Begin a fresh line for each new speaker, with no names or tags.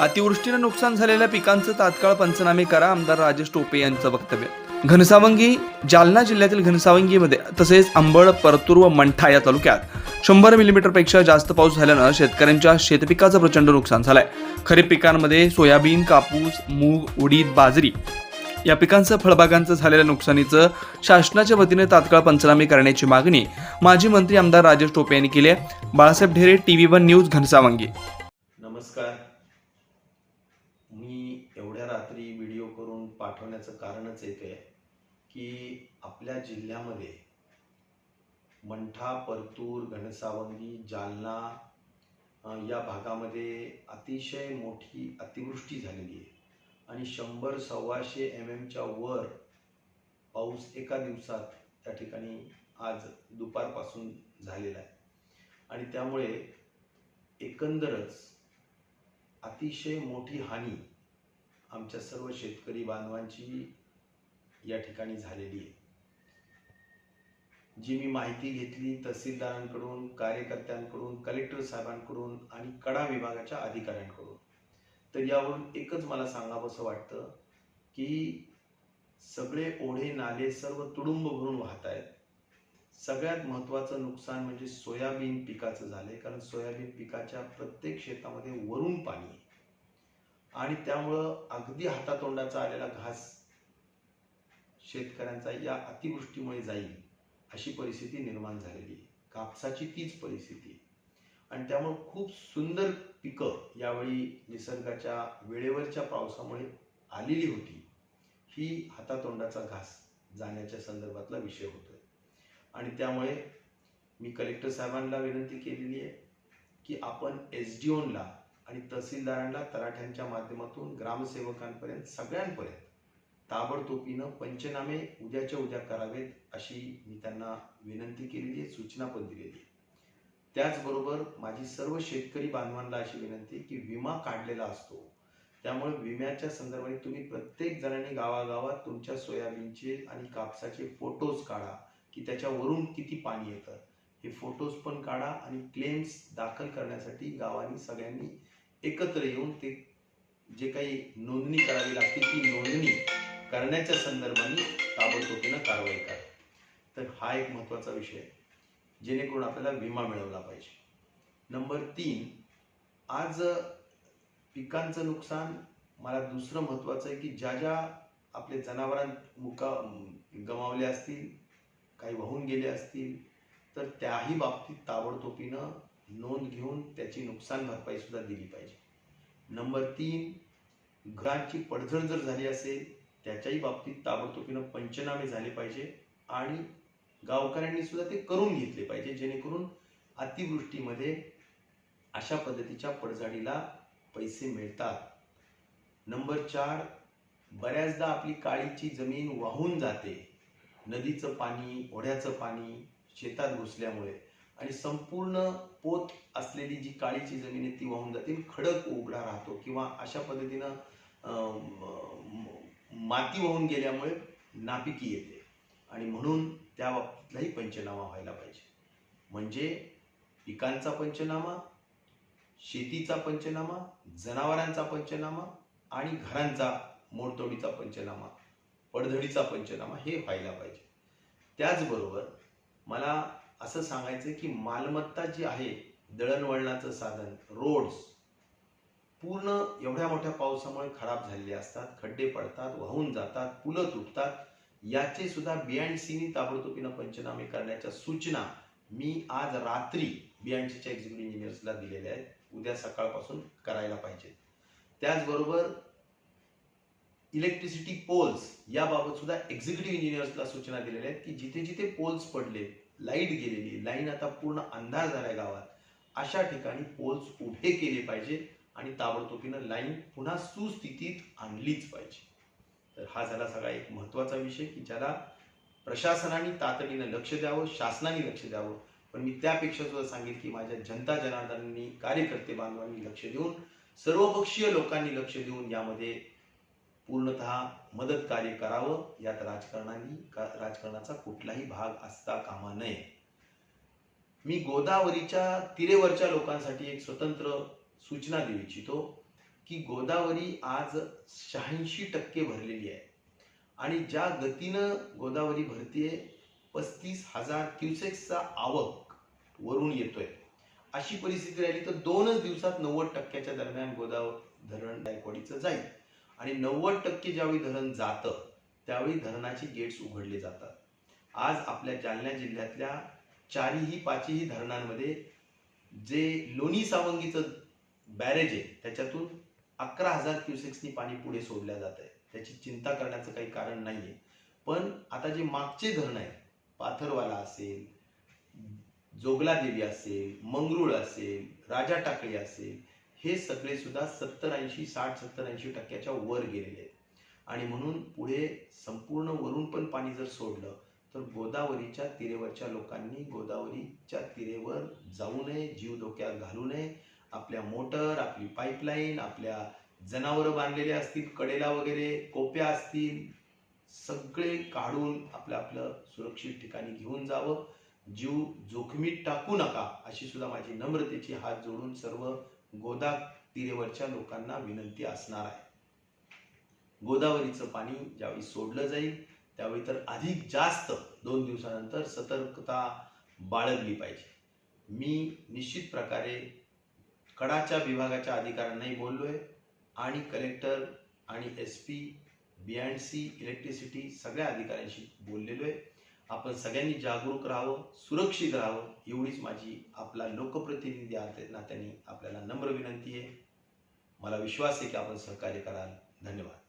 अतिवृष्टीनं नुकसान झालेल्या पिकांचं तात्काळ पंचनामे करा आमदार राजेश टोपे यांचं वक्तव्य. घनसावंगी जालना जिल्ह्यातील घनसावंगीमध्ये तसेच अंबड परतूर व मंठा या तालुक्यात शंभर मिलीमीटरपेक्षा जास्त पाऊस झाल्यानं शेतकऱ्यांच्या शेतपिकाचं प्रचंड नुकसान झालंय. खरीप पिकांमध्ये सोयाबीन कापूस मूग उडीद बाजरी या पिकांचं फळबागांचं झालेल्या नुकसानीचं शासनाच्या वतीने तात्काळ पंचनामे करण्याची मागणी माजी मंत्री आमदार राजेश टोपे यांनी केली आहे. Balasaheb Dhere TV one news Ghansawangi.
नमस्कार मी एवढ्या रात्री व्हिडिओ करून पाठवण्याचं कारणच एक आहे की आपल्या जिल्ह्यामध्ये मंठा परतूर घनसावंगी जालना या भागामध्ये अतिशय मोठी अतिवृष्टी झालेली आहे. आणि शंभर सव्वाशे एम एमच्या वर पाऊस एका दिवसात त्या ठिकाणी आज दुपारपासून झालेला आहे. आणि त्यामुळे एकंदरच अतिशय मोठी हानी आमच्या सर्व शेतकरी बांधवांची या ठिकाणी झालेली आहे. जी मी माहिती घेतली तहसीलदारांकडून कार्यकर्त्यांकडून कलेक्टर साहेबांकडून आणि कडा विभागाच्या अधिकाऱ्यांकडून. तर यावरून एकच मला सांगावंसं वाटतं की सगळे ओढे नाले सर्व तुडुंब भरून वाहत आहेत सगळ्यात महत्त्वाचं नुकसान म्हणजे सोयाबीन पिकाचं झालंय कारण सोयाबीन पिकाच्या प्रत्येक शेतामध्ये वरून पाणी आहे. आणि त्यामुळं अगदी हातातोंडाचा आलेला घास शेतकऱ्यांचा या अतिवृष्टीमुळे जाईल अशी परिस्थिती निर्माण झालेली आहे. कापसाची तीच परिस्थिती आणि त्यामुळं खूप सुंदर पिकं यावेळी निसर्गाच्या वेळेवरच्या पावसामुळे आलेली होती. ही हातातोंडाचा घास जाण्याच्या संदर्भातला विषय होतोय. आणि त्यामुळे मी कलेक्टर साहेबांना विनंती केलेली आहे की आपण एस डी ओनला आणि तहसीलदारांना तराठ्यांच्या माध्यमातून ग्रामसेवकांपर्यंत सगळ्यांपर्यंत ताबडतोबीनं पंचनामे उद्याच्या उद्या करावेत अशी मी त्यांना विनंती केलेली आहे सूचना पण दिलेली त्याचबरोबर माझी सर्व शेतकरी बांधवांना अशी विनंती की विमा काढलेला असतो. त्यामुळे विम्याच्या संदर्भाने तुम्ही प्रत्येक जणांनी गावागावात तुमच्या सोयाबीनचे आणि कापसाचे फोटोज काढा की त्याच्यावरून किती पाणी येतं. हे फोटोज पण काढा आणि क्लेम्स दाखल करण्यासाठी गावांनी सगळ्यांनी एकत्र येऊन ते जे काही नोंदणी करावी लागते ती नोंदणी करण्याच्या संदर्भाने ताबडतोबीनं कारवाई करा तर हा एक महत्त्वाचा विषय जेणेकरून आपल्याला विमा मिळवला पाहिजे. नंबर तीन आज पिकांचं नुकसान मला दुसरं महत्त्वाचं आहे की ज्या ज्या आपले जनावरां मुका गमावले असतील काही वाहून गेले असतील तर त्याही बाबतीत ताबडतोबीनं नोंद घेऊन त्याची नुकसान भरपाई सुद्धा दिली पाहिजे. नंबर तीन घराची पडझड जर झाली असेल त्याच्याही बाबतीत ताबडतोबीनं पंचनामे झाले पाहिजे आणि गावकऱ्यांनी सुद्धा ते करून घेतले पाहिजे जेणेकरून अतिवृष्टीमध्ये अशा पद्धतीच्या पडझडीला पैसे मिळतात. नंबर चार बऱ्याचदा आपली काळीची जमीन वाहून जाते. नदीचं पाणी ओढ्याचं पाणी शेतात घुसल्यामुळे. आणि संपूर्ण पोत असलेली जी काळीची जमीन आहे ती वाहून जाते खडक उघडा राहतो किंवा अशा पद्धतीनं माती वाहून गेल्यामुळे नापिकी येते. आणि म्हणून त्या बाबतीतलाही पंचनामा व्हायला पाहिजे. म्हणजे पिकांचा पंचनामा शेतीचा पंचनामा जनावरांचा पंचनामा आणि घरांचा मोडतोडीचा पंचनामा पडधडीचा पंचनामा हे व्हायला पाहिजे. त्याचबरोबर मला असं सांगायचं की मालमत्ता जी आहे दळणवळणाचं साधन रोड्स पूर्ण एवढ्या मोठ्या पावसामुळे खराब झालेले असतात खड्डे पडतात वाहून जातात पुलं तुटतात याचे सुद्धा बी सीनी ताबडतोबीनं पंचनामे करण्याच्या सूचना मी आज रात्री बी सीच्या एक्झिक्युटिव्ह इंजिनियर्सला दिलेल्या आहेत. उद्या सकाळपासून करायला पाहिजे. त्याचबरोबर इलेक्ट्रिसिटी पोल्स याबाबत सुद्धा एक्झिक्युटिव्ह इंजिनियर्सला सूचना दिलेल्या आहेत की जिथे जिथे पोल्स पडले लाइट गेलेली लाईन आता पूर्ण अंधार झालाय गावात. अशा ठिकाणी पोल्स उभे केले पाहिजे आणि ताबडतोबीनं लाईन पुन्हा सुस्थितीत आणलीच पाहिजे. तर हा झाला सगळा एक महत्त्वाचा विषय की ज्याला प्रशासनाने तातडीनं लक्ष द्यावं शासनाने लक्ष द्यावं. पण मी त्यापेक्षा सुद्धा सांगेल की माझ्या जनता जनार्दनांनी कार्यकर्ते बांधवांनी लक्ष देऊन सर्वपक्षीय लोकांनी लक्ष देऊन यामध्ये पूर्णतः मदत कार्य करावं. यात राजकारणाने का राजकारणाचा कुठलाही भाग असता कामा नये. मी गोदावरीच्या तिरेवरच्या लोकांसाठी एक स्वतंत्र सूचना देऊ इच्छितो की गोदावरी आज शहाऐंशी टक्के भरलेली आहे. आणि ज्या गतीनं गोदावरी भरतीये पस्तीस हजार क्युसेक्सचा आवक वरून येतोय. अशी परिस्थिती राहिली तर दोनच दिवसात नव्वद टक्क्याच्या दरम्यान गोदावरी धरण गायकवाडीचं जाईल. आणि नव्वद टक्के ज्यावेळी धरण जातं त्यावेळी धरणाची गेट्स उघडले जातात. आज आपल्या जालना जिल्ह्यातल्या चारही पाचही धरणांमध्ये जे लोणी सावंगीचं बॅरेज आहे त्याच्यातून अकरा हजार क्युसेक्सनी पाणी पुढे सोडल्या जात आहे. त्याची चिंता करण्याचं काही कारण नाही आहे पण आता जे मागचे धरण आहेत पाथरवाला असेल जोगला देवी असेल मंगरुळ असेल राजा टाकळी असेल हे सगळे सुद्धा सत्तर ऐंशी साठ सत्तर ऐंशी टक्क्याच्या वर गेलेले आहेत. आणि म्हणून पुढे संपूर्ण वरून पण पाणी जर सोडलं तर गोदावरीच्या तिरेवरच्या लोकांनी गोदावरीच्या तिरेवर जाऊ नये जीव धोक्यात घालू नये. आपल्या मोटर आपली पाईपलाईन आपल्या जनावरं बांधलेले असतील कडेला वगैरे कोप्या असतील सगळे काढून आपलं आपलं सुरक्षित ठिकाणी घेऊन जावं. जीव जोखमीत टाकू नका अशी सुद्धा माझी नम्रतेची हात जोडून सर्व गोदा तिरेवरच्या लोकांना विनंती असणार आहे. गोदावरीचं पाणी ज्यावेळी सोडलं जाईल त्यावेळी तर अधिक जास्त दोन दिवसानंतर सतर्कता बाळगली पाहिजे. मी निश्चित प्रकारे कडाच्या विभागाच्या अधिकाऱ्यांनाही बोललो आहे आणि कलेक्टर आणि S P B and C electricity सगळ्या अधिकाऱ्यांशी बोललेलो आहे आपण सगळ्यांनी जागरूक राहावं सुरक्षित राहावं एवढीच माझी आपला लोकप्रतिनिधी नात्याने आपल्याला नम्र विनंती आहे. मला विश्वास आहे की आपण सहकार्य कराल. धन्यवाद.